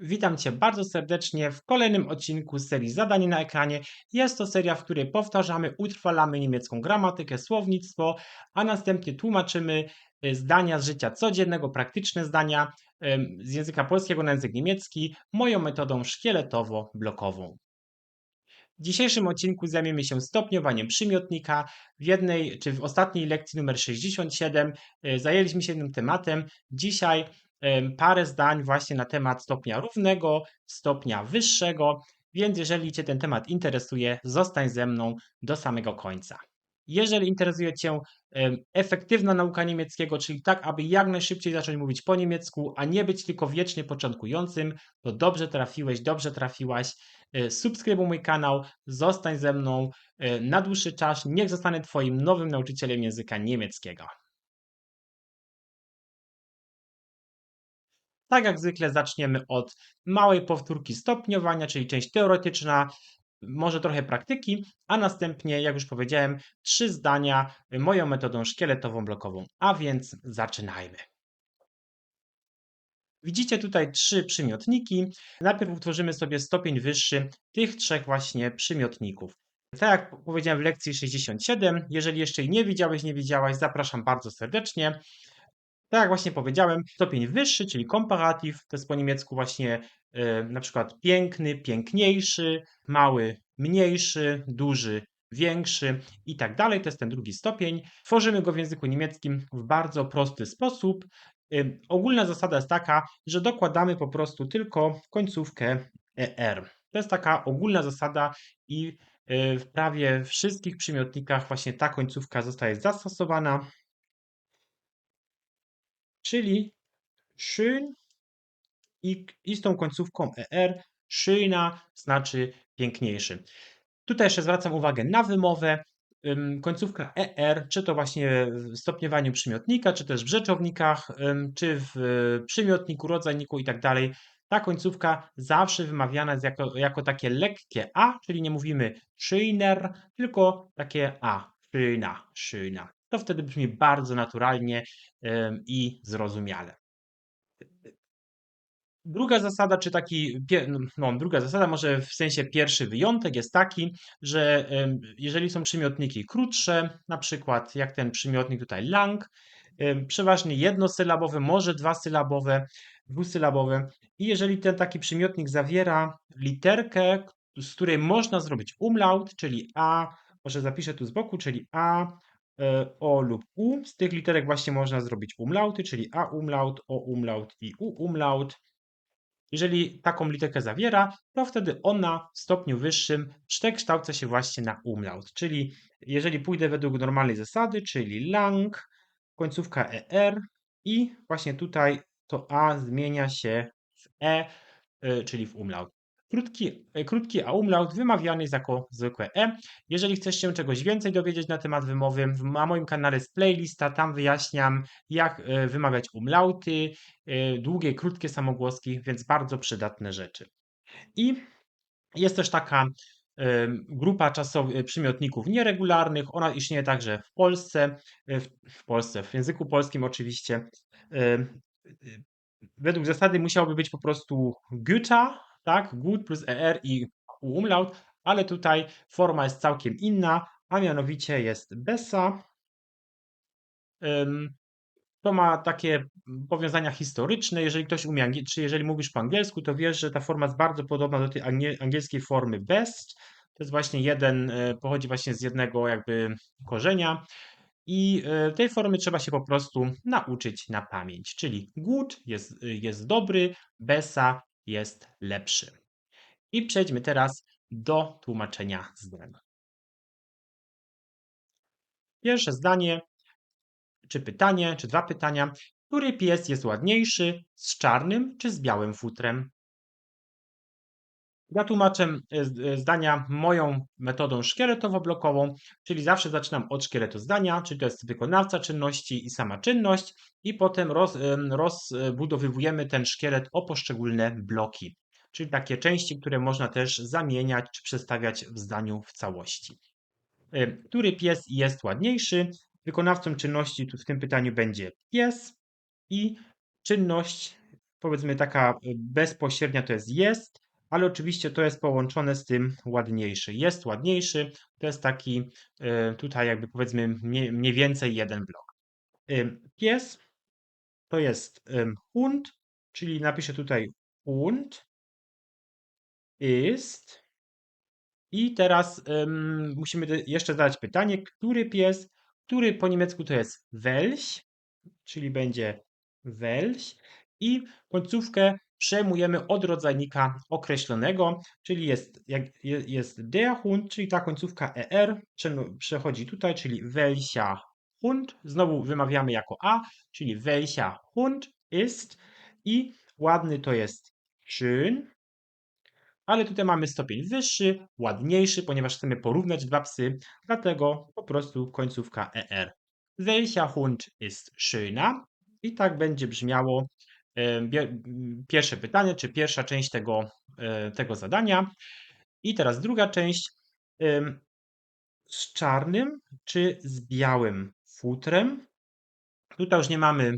Witam Cię bardzo serdecznie w kolejnym odcinku serii Zadanie na ekranie. Jest to seria, w której powtarzamy, utrwalamy niemiecką gramatykę, słownictwo, a następnie tłumaczymy y, zdania z życia codziennego, praktyczne zdania z języka polskiego na język niemiecki moją metodą szkieletowo-blokową. W dzisiejszym odcinku zajmiemy się stopniowaniem przymiotnika. W jednej czy w ostatniej lekcji numer 67 y, zajęliśmy się tym tematem. Dzisiaj parę zdań właśnie na temat stopnia równego, stopnia wyższego, więc jeżeli Cię ten temat interesuje, zostań ze mną do samego końca. Jeżeli interesuje Cię efektywna nauka niemieckiego, czyli tak, aby jak najszybciej zacząć mówić po niemiecku, a nie być tylko wiecznie początkującym, to dobrze trafiłeś, dobrze trafiłaś. E, Subskrybuj mój kanał, zostań ze mną e, na dłuższy czas, niech zostanę Twoim nowym nauczycielem języka niemieckiego. Tak jak zwykle zaczniemy od małej powtórki stopniowania, czyli część teoretyczna, może trochę praktyki, a następnie, jak już powiedziałem, trzy zdania moją metodą szkieletową blokową. A więc zaczynajmy. Widzicie tutaj trzy przymiotniki. Najpierw utworzymy sobie stopień wyższy tych trzech właśnie przymiotników. Tak jak powiedziałem w lekcji 67, jeżeli jeszcze jej nie widziałeś, nie widziałaś, zapraszam bardzo serdecznie. Tak jak właśnie powiedziałem, stopień wyższy, czyli comparative, to jest po niemiecku właśnie e, na przykład piękny, piękniejszy, mały, mniejszy, duży, większy i tak dalej. To jest ten drugi stopień. Tworzymy go w języku niemieckim w bardzo prosty sposób. Y, Ogólna zasada jest taka, że dokładamy po prostu tylko końcówkę er. To jest taka ogólna zasada i y, w prawie wszystkich przymiotnikach właśnie ta końcówka zostaje zastosowana. Czyli schön i, i z tą końcówką er, schöner znaczy piękniejszy. Tutaj jeszcze zwracam uwagę na wymowę. Ym, Końcówka ER, czy to właśnie w stopniowaniu przymiotnika, czy też w rzeczownikach, czy w y, przymiotniku, rodzajniku i tak dalej. Ta końcówka zawsze wymawiana jest jako, jako takie lekkie A, czyli nie mówimy schöner, tylko takie A, schöner, schöner. To wtedy brzmi bardzo naturalnie i zrozumiale. Druga zasada, czy taki, no, druga zasada, może w sensie pierwszy wyjątek jest taki, że jeżeli są przymiotniki krótsze, na przykład jak ten przymiotnik tutaj lang, przeważnie jednosylabowe, może dwasylabowe, dwusylabowe i jeżeli ten taki przymiotnik zawiera literkę, z której można zrobić umlaut, czyli a, może zapiszę tu z boku, czyli a, o lub u, z tych literek właśnie można zrobić umlauty, czyli a umlaut, o umlaut i u umlaut. Jeżeli taką literkę zawiera, to wtedy ona w stopniu wyższym przekształca się właśnie na umlaut. Czyli jeżeli pójdę według normalnej zasady, czyli lang, końcówka er i właśnie tutaj to a zmienia się w e, y, czyli w umlaut. Krótki, y, krótki a umlaut wymawiany jest jako zwykłe e. Jeżeli chcesz się czegoś więcej dowiedzieć na temat wymowy, na moim kanale jest playlista, tam wyjaśniam jak y, wymawiać umlauty, y, długie, krótkie samogłoski, więc bardzo przydatne rzeczy. I jest też taka grupa czasowych przymiotników nieregularnych. Ona istnieje także w Polsce, w, w Polsce, w języku polskim oczywiście. Według zasady musiałoby być po prostu Güter, tak? Gut plus er i umlaut, ale tutaj forma jest całkiem inna, a mianowicie jest besa. To ma takie powiązania historyczne. Jeżeli ktoś umie, czy jeżeli mówisz po angielsku, to wiesz, że ta forma jest bardzo podobna do tej angie- angielskiej formy best. To jest właśnie jeden, e, pochodzi właśnie z jednego jakby korzenia. I e, tej formy trzeba się po prostu nauczyć na pamięć. Czyli good jest, jest dobry, besa jest lepszy. I przejdźmy teraz do tłumaczenia zdań. Pierwsze zdanie, czy pytanie, czy dwa pytania. Który pies jest ładniejszy, z czarnym czy z białym futrem? Ja tłumaczę e, e, zdania moją metodą szkieletowo-blokową, czyli zawsze zaczynam od szkieletu zdania, czyli to jest wykonawca czynności i sama czynność, i potem roz, em, rozbudowywujemy ten szkielet o poszczególne bloki, czyli takie części, które można też zamieniać czy przestawiać w zdaniu w całości. E, Który pies jest ładniejszy? Wykonawcą czynności tu w tym pytaniu będzie pies i czynność powiedzmy taka bezpośrednia to jest jest, ale oczywiście to jest połączone z tym ładniejszy. Jest ładniejszy, to jest taki y, tutaj jakby powiedzmy mniej, więcej jeden blok. Ym, Pies to jest Hund, czyli napiszę tutaj Hund ist. I teraz musimy jeszcze zadać pytanie, który pies, który po niemiecku to jest welch, czyli będzie welch. I końcówkę przejmujemy od rodzajnika określonego, czyli jest, jak, je- jest der Hund, czyli ta końcówka er przechodzi tutaj, czyli welcher Hund. Znowu wymawiamy jako a, czyli welcher Hund ist. I ładny to jest schön, ale tutaj mamy stopień wyższy, ładniejszy, ponieważ chcemy porównać dwa psy, dlatego po prostu końcówka er. Welcher Hund ist schöner? I tak będzie brzmiało pierwsze pytanie, czy pierwsza część tego, e, tego zadania. I teraz druga część. Z czarnym czy z białym futrem? Tutaj już nie mamy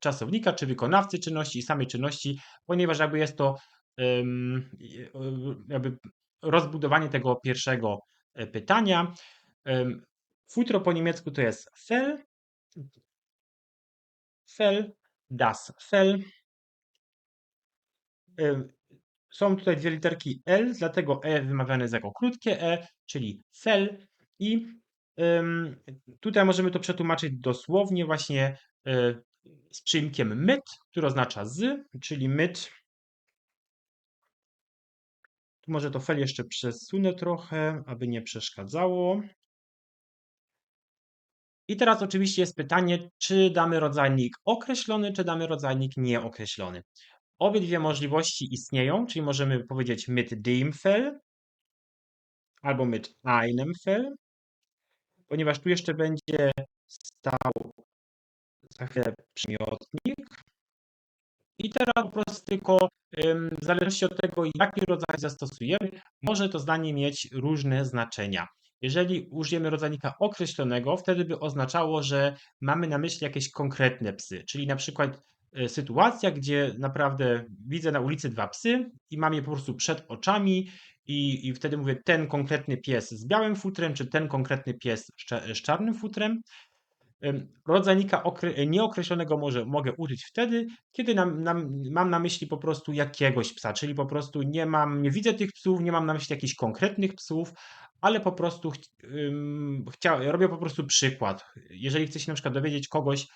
czasownika czy wykonawcy czynności i samej czynności, ponieważ jakby jest to e, jakby rozbudowanie tego pierwszego e, pytania. Futro po niemiecku to jest Fell. Fell, das Fell. Em, Są tutaj dwie literki L, dlatego E wymawiane jest jako krótkie E, czyli Fell. I tutaj możemy to przetłumaczyć dosłownie właśnie e, z przyimkiem mit, który oznacza z, czyli. Tu może to fel jeszcze przesunę trochę, aby nie przeszkadzało. I teraz oczywiście jest pytanie, czy damy rodzajnik określony, czy damy rodzajnik nieokreślony. Obydwie możliwości istnieją, czyli możemy powiedzieć mit dem Fell albo mit einem Fell, ponieważ tu jeszcze będzie stał za chwilę przymiotnik. I teraz po prostu tylko w zależności od tego, jaki rodzaj zastosujemy, może to zdanie mieć różne znaczenia. Jeżeli użyjemy rodzajnika określonego, wtedy by oznaczało, że mamy na myśli jakieś konkretne psy, czyli na przykład y, sytuacja, gdzie naprawdę widzę na ulicy dwa psy i mam je po prostu przed oczami i, i wtedy mówię ten konkretny pies z białym futrem, czy ten konkretny pies z czarnym futrem. Rodzajnika okre- nieokreślonego może, mogę użyć wtedy, kiedy nam, nam, mam na myśli po prostu jakiegoś psa, czyli po prostu nie mam, nie widzę tych psów, nie mam na myśli jakichś konkretnych psów, ale po prostu ch- robię po prostu przykład. Jeżeli chce się na przykład dowiedzieć kogoś, y,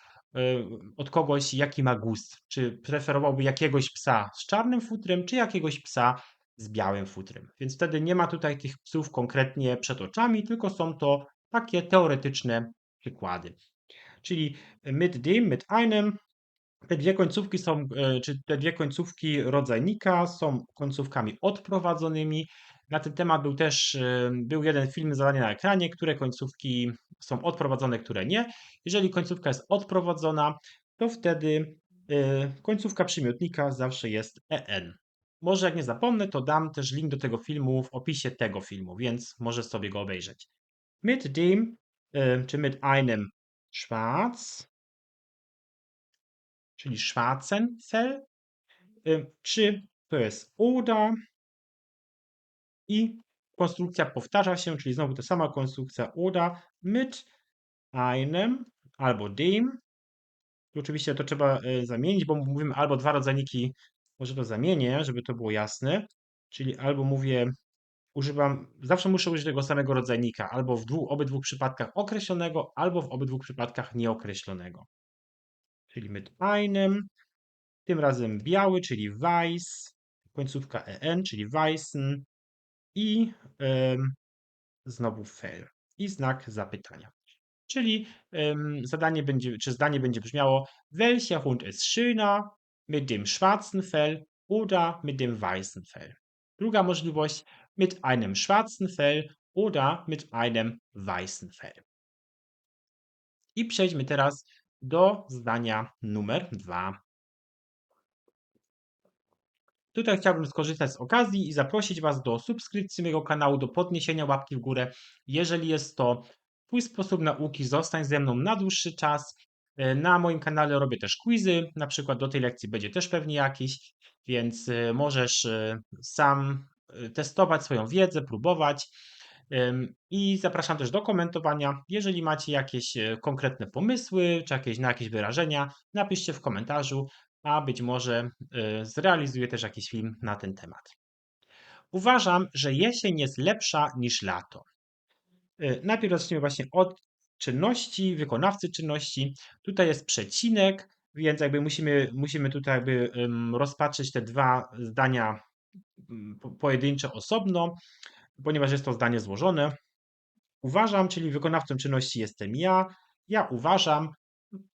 od kogoś, jaki ma gust, czy preferowałby jakiegoś psa z czarnym futrem, czy jakiegoś psa z białym futrem. Więc wtedy nie ma tutaj tych psów konkretnie przed oczami, tylko są to takie teoretyczne przykłady czyli mit dem, mit einem. Te dwie końcówki są, e, czy te dwie końcówki rodzajnika są końcówkami odprowadzonymi. Na ten temat był też e, był jeden film zadanie na ekranie, które końcówki są odprowadzone, które nie. Jeżeli końcówka jest odprowadzona, to wtedy e, końcówka przymiotnika zawsze jest en. Może jak nie zapomnę, to dam też link do tego filmu w opisie tego filmu, więc możesz sobie go obejrzeć. Mit dem, czy mit einem schwarz, czyli schwarzen Fell, y, czy to jest oder i konstrukcja powtarza się, czyli znowu ta sama konstrukcja oder mit einem albo dem. Oczywiście to trzeba y, zamienić, bo mówimy albo dwa rodzajniki, może to zamienię, żeby to było jasne, czyli albo mówię, używam, zawsze muszę użyć tego samego rodzajnika, albo w obydwu przypadkach określonego, albo w obydwu przypadkach nieokreślonego. Czyli mit einem, tym razem biały, czyli weiß, końcówka en, czyli weißen i em, znowu fell i znak zapytania. Czyli zadanie będzie, czy zdanie będzie brzmiało, welcher Hund ist schöner, mit dem schwarzen Fell oder mit dem weißen Fell? Druga możliwość, mit einem schwarzen Fell oder mit einem weißen Fell. I przejdźmy teraz do zdania numer dwa. Tutaj chciałbym skorzystać z okazji i zaprosić Was do subskrypcji mojego kanału, do podniesienia łapki w górę. Jeżeli jest to Twój sposób nauki, zostań ze mną na dłuższy czas. E, Na moim kanale robię też quizy, na przykład do tej lekcji będzie też pewnie jakiś, więc e, możesz e, sam testować swoją wiedzę, próbować. I zapraszam też do komentowania. Jeżeli macie jakieś e, konkretne pomysły, czy jakieś, na jakieś wyrażenia, napiszcie w komentarzu, a być może e, zrealizuję też jakiś film na ten temat. Uważam, że jesień jest lepsza niż lato. E, Najpierw zacznijmy właśnie od czynności, wykonawcy czynności. Tutaj jest przecinek, więc jakby musimy, musimy tutaj jakby rozpatrzeć te dwa zdania po- pojedyncze osobno, ponieważ jest to zdanie złożone. Uważam, czyli wykonawcą czynności jestem ja. Ja uważam.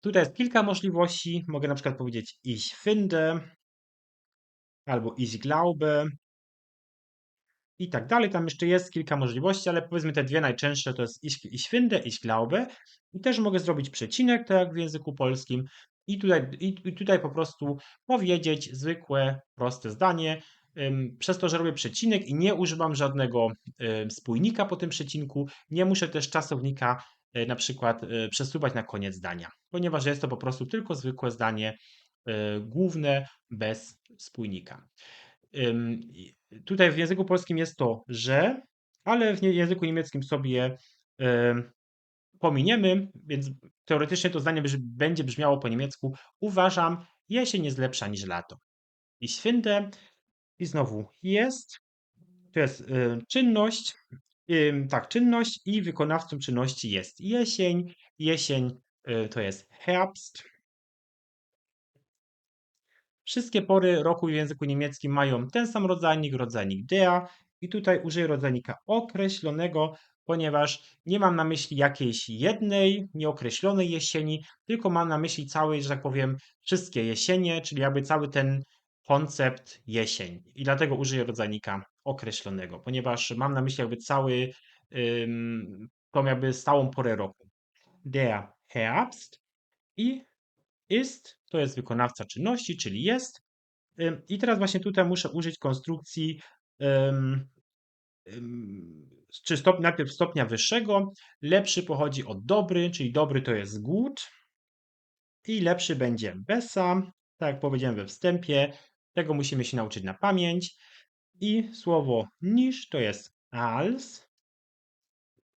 Tutaj jest kilka możliwości. Mogę na przykład powiedzieć ich finde albo ich glaube i tak dalej. Tam jeszcze jest kilka możliwości, ale powiedzmy te dwie najczęstsze to jest ich, ich finde, ich glaube. I też mogę zrobić przecinek, tak jak w języku polskim. I tutaj, i, i tutaj po prostu powiedzieć zwykłe, proste zdanie. Przez to, że robię przecinek i nie używam żadnego spójnika po tym przecinku, nie muszę też czasownika y, na przykład y, przesuwać na koniec zdania, ponieważ jest to po prostu tylko zwykłe zdanie y, główne bez spójnika. I Tutaj w języku polskim jest to że, ale w języku niemieckim sobie pominiemy, więc teoretycznie to zdanie będzie brzmiało po niemiecku. Uważam, jesień jest lepsza niż lato. Ich finde i znowu jest. To jest y, czynność. Ym, tak, czynność i wykonawcą czynności jest jesień. Jesień y, to jest Herbst. Wszystkie pory roku w języku niemieckim mają ten sam rodzajnik, rodzajnik der. I tutaj użyję rodzajnika określonego, ponieważ nie mam na myśli jakiejś jednej, nieokreślonej jesieni, tylko mam na myśli całej, że tak powiem, wszystkie jesienie, czyli jakby cały ten koncept jesień. I dlatego użyję rodzajnika określonego, ponieważ mam na myśli jakby cały, ym, tą jakby stałą porę roku. Der Herbst i ist to jest wykonawca czynności, czyli jest. I teraz właśnie tutaj muszę użyć konstrukcji czy stop, najpierw stopnia wyższego. Lepszy pochodzi od dobry, czyli dobry to jest gut. I lepszy będzie besa. Tak jak powiedziałem we wstępie, tego musimy się nauczyć na pamięć. I słowo niż to jest als.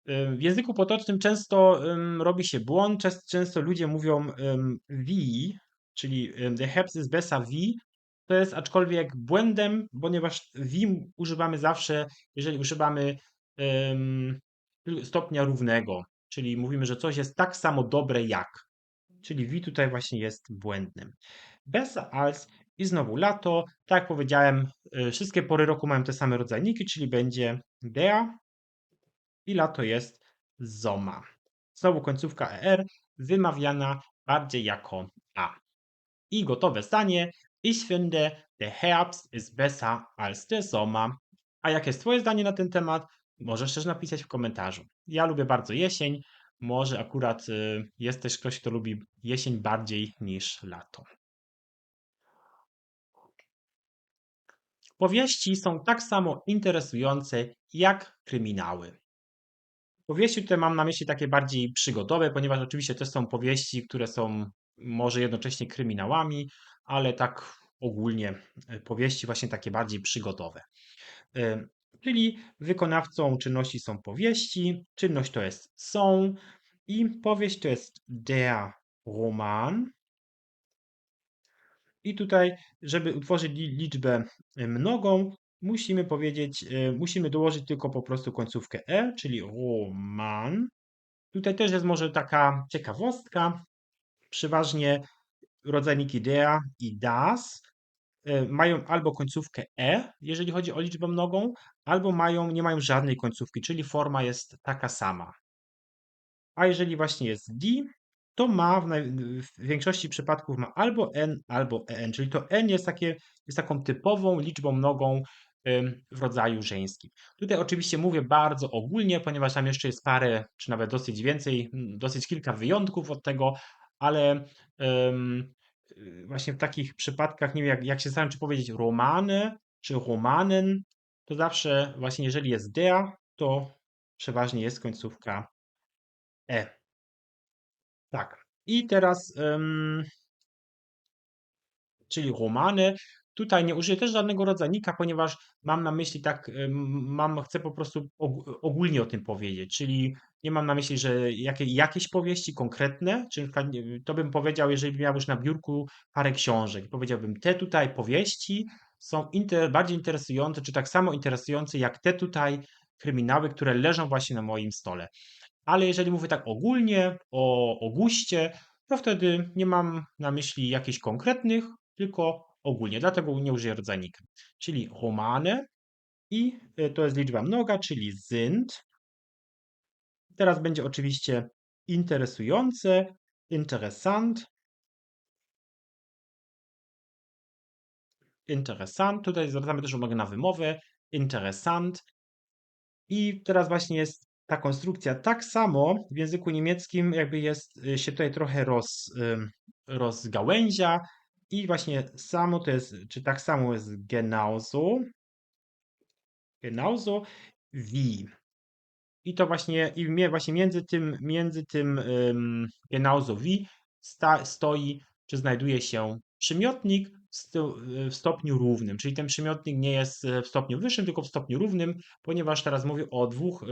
W języku potocznym często robi się błąd, często ludzie mówią wie, czyli the herbst is besser wie. To jest aczkolwiek błędem, ponieważ wie używamy zawsze, jeżeli używamy stopnia równego, czyli mówimy, że coś jest tak samo dobre jak. Czyli wie tutaj właśnie jest błędnym. Besser als i znowu lato. Tak jak powiedziałem, y, wszystkie pory roku mają te same rodzajniki, czyli będzie der i lato jest Sommer. Znowu końcówka ER wymawiana bardziej jako A. I gotowe zdanie. Ich finde, der Herbst ist besser als der Sommer. A jakie jest Twoje zdanie na ten temat? Możesz też napisać w komentarzu. Ja lubię bardzo jesień. Może akurat y, jest też ktoś, kto lubi jesień bardziej niż lato. Powieści są tak samo interesujące jak kryminały. Powieści tutaj mam na myśli takie bardziej przygodowe, ponieważ oczywiście to są powieści, które są może jednocześnie kryminałami, ale tak ogólnie e, powieści właśnie takie bardziej przygodowe. E, Czyli wykonawcą czynności są powieści, czynność to jest są i powieść to jest der Roman. I tutaj, żeby utworzyć li- liczbę e, mnogą, musimy powiedzieć, e, musimy dołożyć tylko po prostu końcówkę e, czyli roman. Tutaj też jest może taka ciekawostka. Przeważnie rodzajniki der i das e, mają albo końcówkę e, jeżeli chodzi o liczbę mnogą, albo mają, nie mają żadnej końcówki, czyli forma jest taka sama. A jeżeli właśnie jest di, to ma w, naj, w większości przypadków ma albo n, albo en, czyli to n jest, takie, jest taką typową liczbą mnogą ym, w rodzaju żeńskim. Tutaj oczywiście mówię bardzo ogólnie, ponieważ tam jeszcze jest parę, czy nawet dosyć więcej, dosyć kilka wyjątków od tego, ale y, właśnie w takich przypadkach, nie wiem jak, jak się zastanawiam, czy powiedzieć romany, czy romanen, to zawsze właśnie jeżeli jest der, to przeważnie jest końcówka e. Tak. I teraz, czyli romany. Tutaj nie użyję też żadnego rodzajnika, ponieważ mam na myśli tak, mam, chcę po prostu og- ogólnie o tym powiedzieć, czyli nie mam na myśli, że jakie, jakieś powieści konkretne, czy to bym powiedział, jeżeli miał już na biurku parę książek, powiedziałbym, te tutaj powieści są inter, bardziej interesujące, czy tak samo interesujące jak te tutaj kryminały, które leżą właśnie na moim stole. Ale jeżeli mówię tak ogólnie o, o guście, to wtedy nie mam na myśli jakichś konkretnych, tylko ogólnie. Dlatego nie użyję rodzajnika. Czyli romane i y, to jest liczba mnoga, czyli sind. Teraz będzie oczywiście interesujące, interessant. Interessant. Tutaj zwracamy też uwagę na wymowę. Interessant. I teraz właśnie jest ta konstrukcja tak samo w języku niemieckim, jakby jest, y, się tutaj trochę roz, rozgałęzia i właśnie samo to jest, czy tak samo jest genauso, genauso wie. I to właśnie, i właśnie między tym, między tym ym, genauso wie sta, stoi, czy znajduje się przymiotnik w sto- w stopniu równym, czyli ten przymiotnik nie jest e, w stopniu wyższym, tylko w stopniu równym, ponieważ teraz mówię o dwóch e,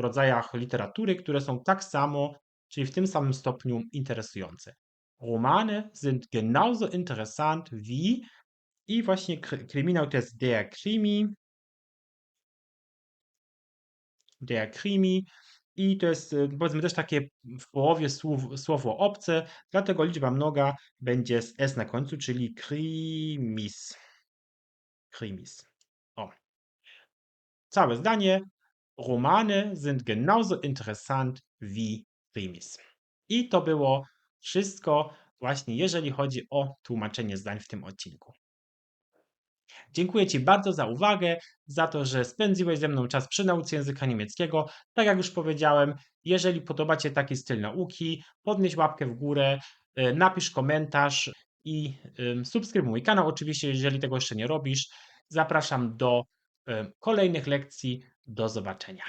rodzajach literatury, które są tak samo, czyli w tym samym stopniu interesujące. Romane sind genauso interessant wie i właśnie kry- kryminał to jest der Krimi, der Krimi i to jest e, powiedzmy też takie w połowie słów, słowo obce, dlatego liczba mnoga będzie z s na końcu, czyli krimis. Krimis. O. Całe zdanie. Romane sind genauso interessant wie Krimis. I to było wszystko właśnie jeżeli chodzi o tłumaczenie zdań w tym odcinku. Dziękuję Ci bardzo za uwagę, za to, że spędziłeś ze mną czas przy nauce języka niemieckiego. Tak jak już powiedziałem, jeżeli podoba Ci się taki styl nauki, podnieś łapkę w górę, y, napisz komentarz i subskrybuj mój kanał. Oczywiście, jeżeli tego jeszcze nie robisz, zapraszam do kolejnych lekcji. Do zobaczenia.